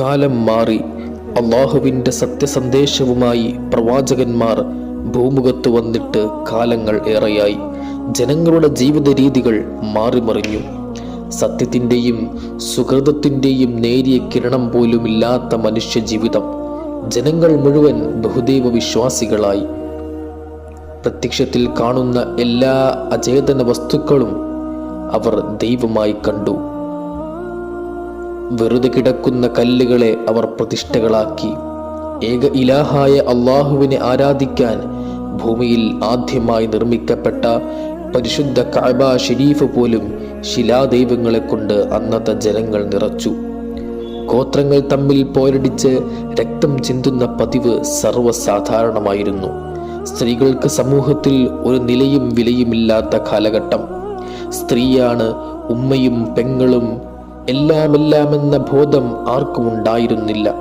കാലം മാറി അള്ളാഹുവിന്റെ സത്യസന്ദേശവുമായി പ്രവാചകന്മാർ ഭൂമുഖത്ത് വന്നിട്ട് കാലങ്ങൾ ഏറെയായി. ജനങ്ങളുടെ ജീവിത രീതികൾ മാറിമറിഞ്ഞു. സത്യത്തിന്റെയും സുഹൃതത്തിന്റെയും നേരിയ കിരണം പോലുമില്ലാത്ത മനുഷ്യ ജീവിതം ജനങ്ങൾ മുഴുവൻ ബഹുദൈവ വിശ്വാസികളായി. പ്രത്യക്ഷത്തിൽ കാണുന്ന എല്ലാ അചേതന വസ്തുക്കളും അവർ ദൈവമായി കണ്ടു. വെറുതെ കിടക്കുന്ന കല്ലുകളെ അവർ പ്രതിഷ്ഠകളാക്കി. ഏക ഇലാഹായ അള്ളാഹുവിനെ ആരാധിക്കാൻ ഭൂമിയിൽ ആദ്യമായി നിർമ്മിക്കപ്പെട്ട പരിശുദ്ധ കഅബ ഷെരീഫ് പോലും ശിലാദൈവങ്ങളെ കൊണ്ട് അന്നത്തെ ജനങ്ങൾ നിറച്ചു. ഗോത്രങ്ങൾ തമ്മിൽ പോരടിച്ച് രക്തം ചിന്തുന്ന പതിവ് സർവസാധാരണമായിരുന്നു. സ്ത്രീകൾക്ക് സമൂഹത്തിൽ ഒരു നിലയും വിലയുമില്ലാത്ത കാലഘട്ടം. സ്ത്രീയാണ് ഉമ്മയും പെങ്ങളും എല്ലാമെല്ലാമെന്ന ബോധം ആർക്കും ഉണ്ടായിരുന്നില്ല.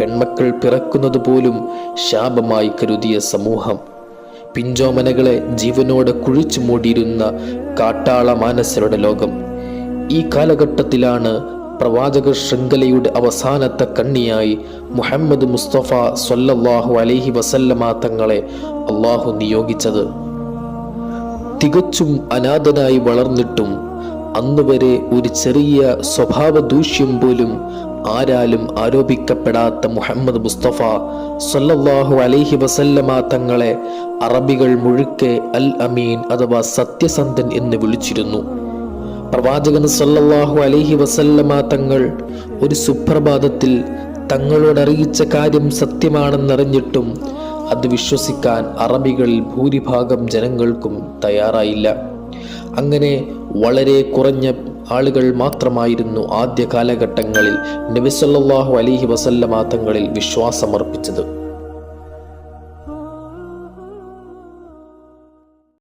പെൺമക്കൾ പിറക്കുന്നത് പോലും ശാപമായി കരുതിയ സമൂഹം. പിഞ്ചോമനകളെ ജീവനോടെ കുഴിച്ചു മൂടിയിരുന്ന കാട്ടാള മാനസരുടെ ലോകം. ഈ കാലഘട്ടത്തിലാണ് പ്രവാചക ശൃംഖലയുടെ അവസാനത്തെ കണ്ണിയായി മുഹമ്മദ് മുസ്തഫ സൊല്ലാഹു അലൈഹി വസല്ലമ തങ്ങളെ അള്ളാഹു നിയോഗിച്ചത്. തികച്ചും അനാഥനായി വളർന്നിട്ടും അന്നുവരെ ഒരു ചെറിയ സ്വഭാവ ദൂഷ്യം പോലും ആരാലും ആരോപിക്കപ്പെടാത്ത മുഹമ്മദ് മുസ്തഫ സല്ലല്ലാഹു അലൈഹി വസല്ലമ തങ്ങളെ അറബികൾ മുഴുക്കെ അൽ അമീൻ അഥവാ സത്യസന്ധൻ എന്ന് വിളിച്ചിരുന്നു. പ്രവാചകൻ സല്ലല്ലാഹു അലൈഹി വസല്ലമ തങ്ങൾ ഒരു സുപ്രഭാതത്തിൽ തങ്ങളോട് അറിയിച്ച കാര്യം സത്യമാണെന്നറിഞ്ഞിട്ടും അത് വിശ്വസിക്കാൻ അറബികളിൽ ഭൂരിഭാഗം ജനങ്ങൾക്കും തയ്യാറായില്ല. അങ്ങനെ വളരെ കുറഞ്ഞ ആളുകൾ മാത്രമായിരുന്നു ആദ്യ കാലഘട്ടങ്ങളിൽ നബിസല്ലാഹു അലിഹി വസല്ലമാ തങ്ങളിൽ വിശ്വാസമർപ്പിച്ചത്.